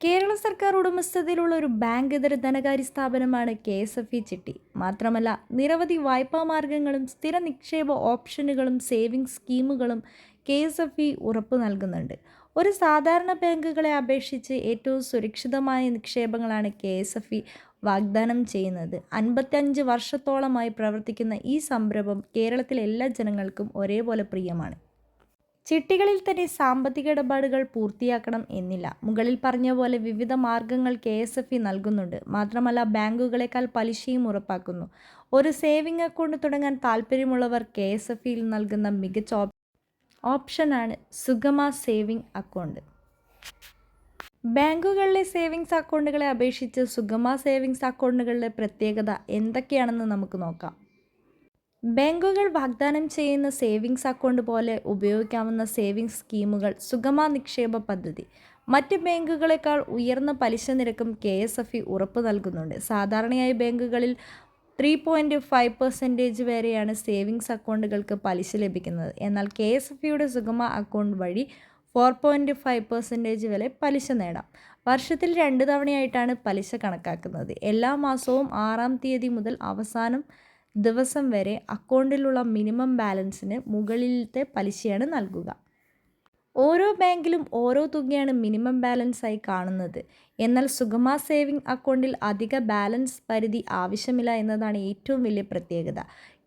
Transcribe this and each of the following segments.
കേരള സർക്കാർ ഉടമസ്ഥതയിലുള്ള ഒരു ബാങ്ക് ഇതര ധനകാര്യ സ്ഥാപനമാണ് കെ എസ് എഫ് ഇ ചിട്ടി. മാത്രമല്ല നിരവധി വായ്പാ മാർഗങ്ങളും സ്ഥിര നിക്ഷേപ ഓപ്ഷനുകളും സേവിംഗ്സ് സ്കീമുകളും കെ എസ് എഫ് ഇ ഉറപ്പ് നൽകുന്നുണ്ട്. ഒരു സാധാരണ ബാങ്കുകളെ അപേക്ഷിച്ച് ഏറ്റവും സുരക്ഷിതമായ നിക്ഷേപങ്ങളാണ് കെ എസ് എഫ് ഇ വാഗ്ദാനം ചെയ്യുന്നത്. അൻപത്തഞ്ച് വർഷത്തോളമായി പ്രവർത്തിക്കുന്ന ഈ സംരംഭം കേരളത്തിലെ എല്ലാ ജനങ്ങൾക്കും ഒരേപോലെ പ്രിയമാണ്. ചിട്ടികളിൽ തന്നെ സാമ്പത്തിക ഇടപാടുകൾ പൂർത്തിയാക്കണം എന്നില്ല. മുകളിൽ പറഞ്ഞ പോലെ വിവിധ മാർഗങ്ങൾ കെ എസ് എഫ് ഇ നൽകുന്നുണ്ട്. മാത്രമല്ല ബാങ്കുകളെക്കാൾ പലിശയും ഉറപ്പാക്കുന്നു. ഒരു സേവിംഗ് അക്കൗണ്ട് തുടങ്ങാൻ താല്പര്യമുള്ളവർ കെ എസ് എഫ് ഇയിൽ നൽകുന്ന മികച്ച ഓപ് ഓപ്ഷനാണ് സുഗമ സേവിംഗ് അക്കൗണ്ട്. ബാങ്കുകളിലെ സേവിങ്സ് അക്കൗണ്ടുകളെ അപേക്ഷിച്ച് സുഗമ സേവിങ്സ് അക്കൗണ്ടുകളുടെ പ്രത്യേകത എന്തൊക്കെയാണെന്ന് നമുക്ക് നോക്കാം. ബാങ്കുകൾ വാഗ്ദാനം ചെയ്യുന്ന സേവിങ്സ് അക്കൗണ്ട് പോലെ ഉപയോഗിക്കാവുന്ന സേവിങ്സ് സ്കീമുകൾ സുഗമ നിക്ഷേപ പദ്ധതി. മറ്റ് ബാങ്കുകളെക്കാൾ ഉയർന്ന പലിശ നിരക്കും കെ എസ് എഫ് ഇ ഉറപ്പ് നൽകുന്നുണ്ട്. സാധാരണയായി ബാങ്കുകളിൽ ത്രീ പോയിന്റ് ഫൈവ് പെർസെന്റേജ് വരെയാണ് സേവിങ്സ് അക്കൗണ്ടുകൾക്ക് പലിശ ലഭിക്കുന്നത്. എന്നാൽ കെ എസ് എഫ് ഇയുടെ സുഗമ അക്കൗണ്ട് വഴി ഫോർ പോയിന്റ് ഫൈവ് പെർസെന്റേജ് വരെ പലിശ നേടാം. വർഷത്തിൽ രണ്ട് തവണയായിട്ടാണ് പലിശ കണക്കാക്കുന്നത്. എല്ലാ മാസവും ആറാം തീയതി മുതൽ അവസാനം ദിവസം വരെ അക്കൗണ്ടിലുള്ള മിനിമം ബാലൻസിന് മുകളിലത്തെ പലിശയാണ് നൽകുക. ഓരോ ബാങ്കിലും ഓരോ തുകയാണ് മിനിമം ബാലൻസായി കാണുന്നത്. എന്നാൽ സുഗമ സേവിംഗ് അക്കൗണ്ടിൽ അധിക ബാലൻസ് പരിധി ആവശ്യമില്ല എന്നതാണ് ഏറ്റവും വലിയ പ്രത്യേകത.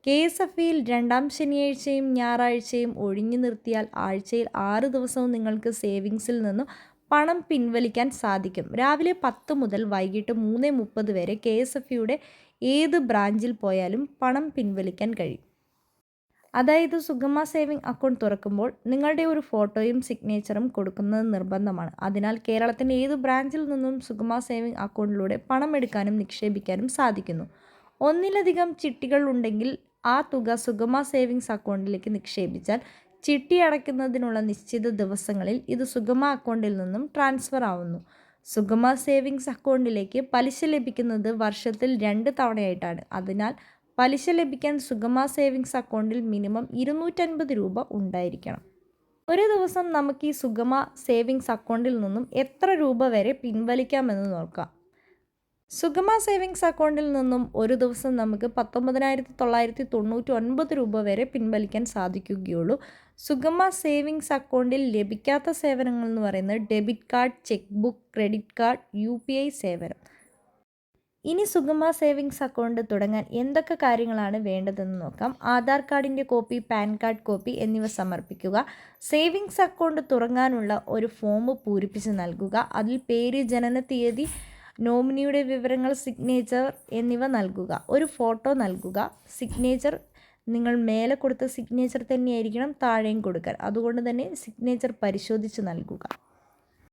കെ എസ് എഫ് ഇയിൽ രണ്ടാം ശനിയാഴ്ചയും ഞായറാഴ്ചയും ഒഴിഞ്ഞു നിർത്തിയാൽ ആഴ്ചയിൽ ആറ് ദിവസവും നിങ്ങൾക്ക് സേവിങ്സിൽ നിന്നും പണം പിൻവലിക്കാൻ സാധിക്കും. രാവിലെ പത്ത് മുതൽ വൈകിട്ട് മൂന്ന് മുപ്പത് വരെ കെ എസ് എഫ് യുടെ ഏത് ബ്രാഞ്ചിൽ പോയാലും പണം പിൻവലിക്കാൻ കഴിയും. അതായത് സുഗമ സേവിംഗ് അക്കൗണ്ട് തുറക്കുമ്പോൾ നിങ്ങളുടെ ഒരു ഫോട്ടോയും സിഗ്നേച്ചറും കൊടുക്കുന്നത് നിർബന്ധമാണ്. അതിനാൽ കേരളത്തിന്റെ ഏത് ബ്രാഞ്ചിൽ നിന്നും സുഗമ സേവിംഗ് അക്കൗണ്ടിലൂടെ പണം എടുക്കാനും നിക്ഷേപിക്കാനും സാധിക്കുന്നു. ഒന്നിലധികം ചിട്ടികൾ ഉണ്ടെങ്കിൽ ആ തുക സുഗമ സേവിങ്സ് അക്കൗണ്ടിലേക്ക് നിക്ഷേപിച്ചാൽ ചിട്ടി അടയ്ക്കുന്നതിനുള്ള നിശ്ചിത ദിവസങ്ങളിൽ ഇത് സുഗമ അക്കൗണ്ടിൽ നിന്നും ട്രാൻസ്ഫർ ആവുന്നു. സുഗമ സേവിങ്സ് അക്കൗണ്ടിലേക്ക് പലിശ ലഭിക്കുന്നത് വർഷത്തിൽ രണ്ട് തവണയായിട്ടാണ്. അതിനാൽ പലിശ ലഭിക്കാൻ സുഗമ സേവിങ്സ് അക്കൗണ്ടിൽ മിനിമം ഇരുന്നൂറ്റൻപത് രൂപ ഉണ്ടായിരിക്കണം. ഒരു ദിവസം നമുക്ക് ഈ സുഗമ സേവിങ്സ് അക്കൗണ്ടിൽ നിന്നും എത്ര രൂപ വരെ പിൻവലിക്കാമെന്ന് നോക്കാം. സുഗമ സേവിങ്സ് അക്കൗണ്ടിൽ നിന്നും ഒരു ദിവസം നമുക്ക് പത്തൊമ്പതിനായിരത്തി തൊള്ളായിരത്തി തൊണ്ണൂറ്റി ഒൻപത് രൂപ വരെ പിൻവലിക്കാൻ സാധിക്കുകയുള്ളൂ. സുഗമ സേവിങ്സ് അക്കൗണ്ടിൽ ലഭിക്കാത്ത സേവനങ്ങൾ എന്ന് പറയുന്നത് debit card cheque book credit card U P I സേവനം. ഇനി സുഗമ സേവിങ്സ് അക്കൗണ്ട് തുടങ്ങാൻ എന്തൊക്കെ കാര്യങ്ങളാണ് വേണ്ടതെന്ന് നോക്കാം. ആധാർ കാർഡിന്റെ കോപ്പി പാൻ കാർഡ് കോപ്പി എന്നിവ സമർപ്പിക്കുക. സേവിങ്സ് അക്കൗണ്ട് തുടങ്ങാനുള്ള ഒരു ഫോം പൂരിപ്പിച്ച് നൽകുക. അതിൽ പേര് ജനന തീയതി നോമിനിയുടെ വിവരങ്ങൾ സിഗ്നേച്ചർ എന്നിവ നൽകുക. ഒരു ഫോട്ടോ നൽകുക. സിഗ്നേച്ചർ നിങ്ങൾ മേലെ കൊടുത്ത സിഗ്നേച്ചർ തന്നെയായിരിക്കണം താഴെയും കൊടുക്കാൻ. അതുകൊണ്ട് തന്നെ സിഗ്നേച്ചർ പരിശോധിച്ച് നൽകുക.